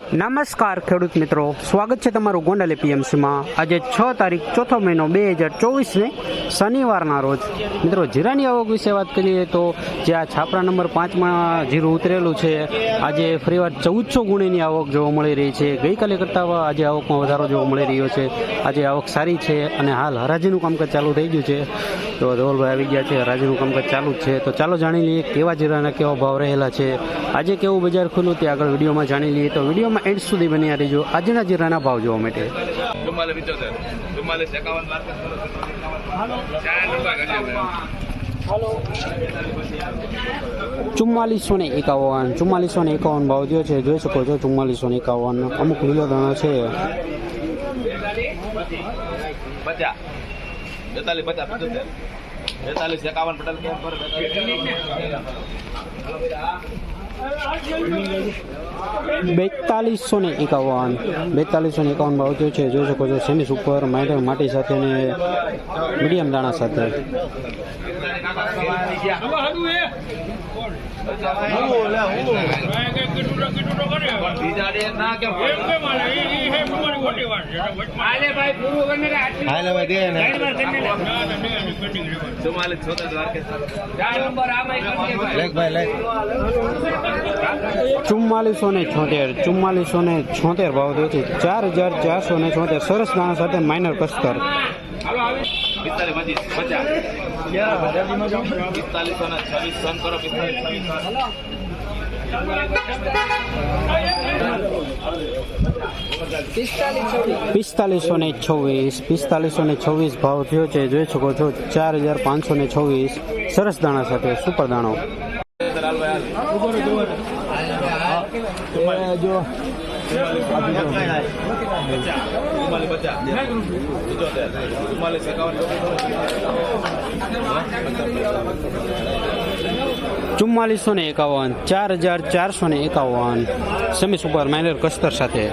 નમસ્કાર, ખેડૂત મિત્રો. સ્વાગત છે તમારું ગોંડલ એપીએમસીમાં આજે છ તારીખ, ચોથો મહિનો બે હજાર ચોવીસને શનિવારના રોજ. મિત્રો, જીરાની આવક વિશે વાત કરીએ તો જે આ છાપરા નંબર પાંચમાં જીરું ઉતરેલું છે, આજે ફરીવાર ચૌદસો ગુણીની આવક જોવા મળી રહી છે. ગઈકાલે કરતાં આજે આવકમાં વધારો જોવા મળી રહ્યો છે. આજે આવક સારી છે અને હાલ હરાજીનું કામકાજ ચાલુ થઈ ગયું છે. તો ધવલભાઈ આવી ગયા છે હરાજીનું કામકાજ ચાલુ જ છે. તો ચાલો જાણી લઈએ કેવા જીરાના કેવા ભાવ રહેલા છે. આજે કેવું બજાર ખુલ્લું તે આગળ વિડીયોમાં જાણી લઈએ. તો વિડીયોમાં એન્ડ સુધી બન્યા રહેજો. આજના જીરાના ભાવ જોવા માટે. ચુમ્માલીસ ને એકાવન. ચુમ્માલીસો ને એકાવન ભાવ થયો છે. જોઈ શકો છો ચુમ્માલીસો ને એકાવન. અમુક લીલો દાણા છે. બેતાલીસ પચાસ પંચોતેર. બેતાલીસ એકાવન પટેલ કેમ પર બેતાલીસો ને એકાવન. બેતાલીસો ને એકાવન ભાવ થયો છે. જોઈ શકો છો સેમી સુપર માઇટર માટી સાથે ને મીડિયમ દાણા સાથે. ડે ના ચુમ્માલીસ છોતેર ચુમ્માલીસો ને છોતેર ચુમ્માલીસો ને છોતેર ભાવ દે છે. ચાર હજાર ચારસો ને છોતેર સરસ દાણા સાથે માઇનર કસ્તર. પિસ્તાલીસ પચીસ પચાસ. પિસ્તાલીસો ને છવ્વીસ સન કરો પિસ્તાલીસ છવ્વીસ. પિસ્તાલીસો ને છવ્વીસ, પિસ્તાલીસો ને છવ્વીસ ભાવ થયો છે. જોઈ શકો છો, ચાર હજાર પાંચસો ને છવ્વીસ. સરસ દાણા સાથે, સુપર દાણો. જો ચુમ્માલીસો ને એકાવન, ચાર હજાર ચારસો ને એકાવન. સેમી સુપર માઇનર કસ્તર સાથે.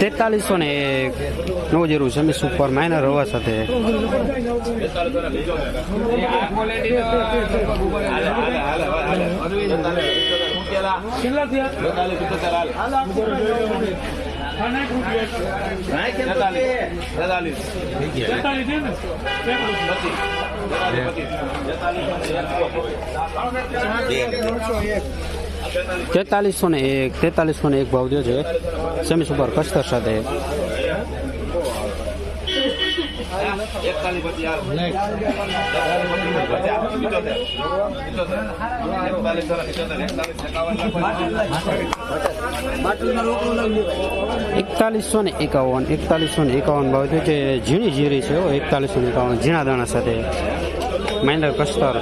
તેતાલીસો ને એક. નવ જીરું, સેમી સુપર માઇનર હવા સાથે. તેતાલીસો ને એક તેતાલીસો ને એક ભાવ દો છે. સેમી સુપર કસ્તર સાથે. એકતાલીસ એકતાલીસો ને એકાવન, એકતાલીસો ને એકાવન ભાવ છે જે ઝીણી જીરી છે એકતાલીસો ને એકાવન, ઝીણા દાણા સાથે મહેન્દ્ર કસ્તર.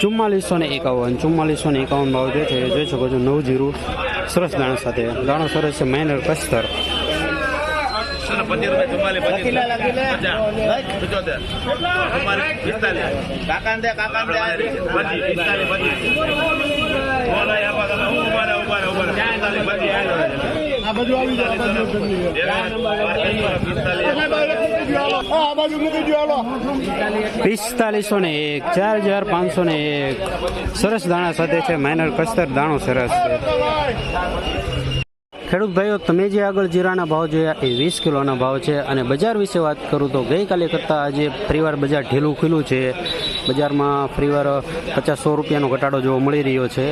ચુમ્માલીસો ને એકાવન ચુમ્માલીસો ને એકાવન ભાવ જે છે. એ જોઈ શકો છો નવ જીરું. સરસ દાણા સાથે. દાણો સરસ છે. માઇનર કસ્તર આ બધું આવી પિસ્તાલીસો ને એક, ચાર હજાર પાંચસો ને એક. સરસ દાણા સાથે છે માઇનર કસ્તર દાણો સરસ છે. ખેડૂત ભાઈઓ, તમે જે આગળ જીરાના ભાવ જોયા એ વીસ કિલોના ભાવ છે અને બજાર વિશે વાત કરું તો ગઈકાલે કરતાં આજે ફરીવાર બજાર ઢીલું ખીલું છે. બજારમાં ફરીવાર પચાસ સો રૂપિયાનો ઘટાડો જોવા મળી રહ્યો છે.